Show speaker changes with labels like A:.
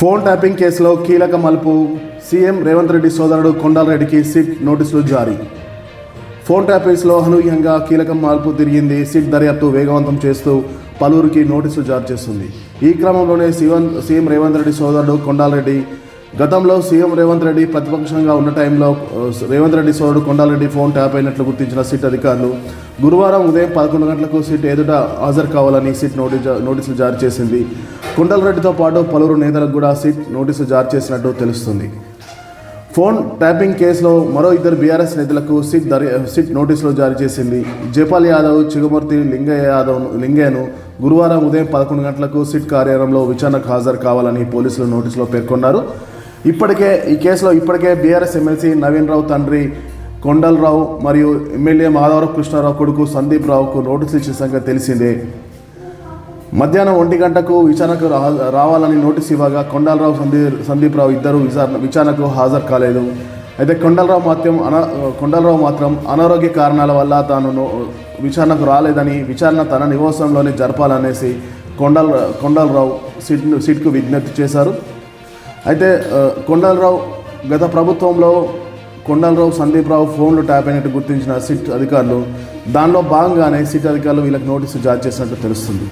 A: Phone tapping కేసులో కీలక మలుపు. సీఎం రేవంత్ రెడ్డి సోదరుడు కొండాలరెడ్డికి సిట్ నోటీసులు జారీ. ఫోన్ ట్యాపింగ్స్లో అనూహ్యంగా కీలక మార్పు తిరిగింది. సిట్ దర్యాప్తు వేగవంతం చేస్తూ పలువురికి నోటీసులు జారీ చేస్తుంది. ఈ క్రమంలోనే సీఎం సీఎం రేవంత్ రెడ్డి సోదరుడు కొండాలరెడ్డి గతంలో సీఎం రేవంత్ రెడ్డి ప్రతిపక్షంగా ఉన్న టైంలో రేవంత్ రెడ్డి సోదరుడు కొండారెడ్డి ఫోన్ ట్యాప్ అయినట్లు గుర్తించిన సిట్ అధికారులు గురువారం ఉదయం పదకొండు గంటలకు సిట్ ఎదుట హాజరు కావాలని సిట్ నోటీస్ నోటీసులు జారీ చేసింది. కొండలరెడ్డితో పాటు పలువురు నేతలకు కూడా సిట్ నోటీసులు జారీ చేసినట్టు తెలుస్తుంది. ఫోన్ ట్యాపింగ్ కేసులో మరో ఇద్దరు బీఆర్ఎస్ నేతలకు సిట్ దర్యా సిట్ నోటీసులు జారీ చేసింది. జైపాల్ యాదవ్ చిగుమూర్తి లింగయ్య యాదవ్ లింగయ్యను గురువారం ఉదయం పదకొండు గంటలకు సిట్ కార్యాలయంలో విచారణకు హాజరు కావాలని పోలీసులు నోటీసులో పేర్కొన్నారు. ఇప్పటికే ఈ కేసులో ఇప్పటికే బీఆర్ఎస్ ఎమ్మెల్సీ నవీన్ రావు తండ్రి కొండలరావు మరియు ఎమ్మెల్యే మాధవరావు కృష్ణారావు కొడుకు సందీప్ రావుకు నోటీసులు ఇచ్చిన సంగతి తెలిసిందే. మధ్యాహ్నం ఒంటి గంటకు విచారణకు రావాలని నోటీస్ ఇవ్వగా కొండలరావు సందీప్ సందీప్ రావు ఇద్దరు విచారణ విచారణకు హాజరు కాలేదు. అయితే కొండలరావు మాత్రం అన కొండలరావు మాత్రం అనారోగ్య కారణాల వల్ల తాను నో- విచారణకు రాలేదని విచారణ తన నివాసంలోనే జరపాలనేసి కొండల కొండలరావు సిట్ సిట్కు విజ్ఞప్తి చేశారు. అయితే కొండలరావు గత ప్రభుత్వంలో కొండలరావు సందీప్ రావు ఫోన్లు ట్యాప్ అయినట్టు గుర్తించిన సిట్ అధికారులు దానిలో భాగంగానే సిట్ అధికారులు వీళ్ళకి నోటీసు జారీ చేసినట్టు తెలుస్తుంది.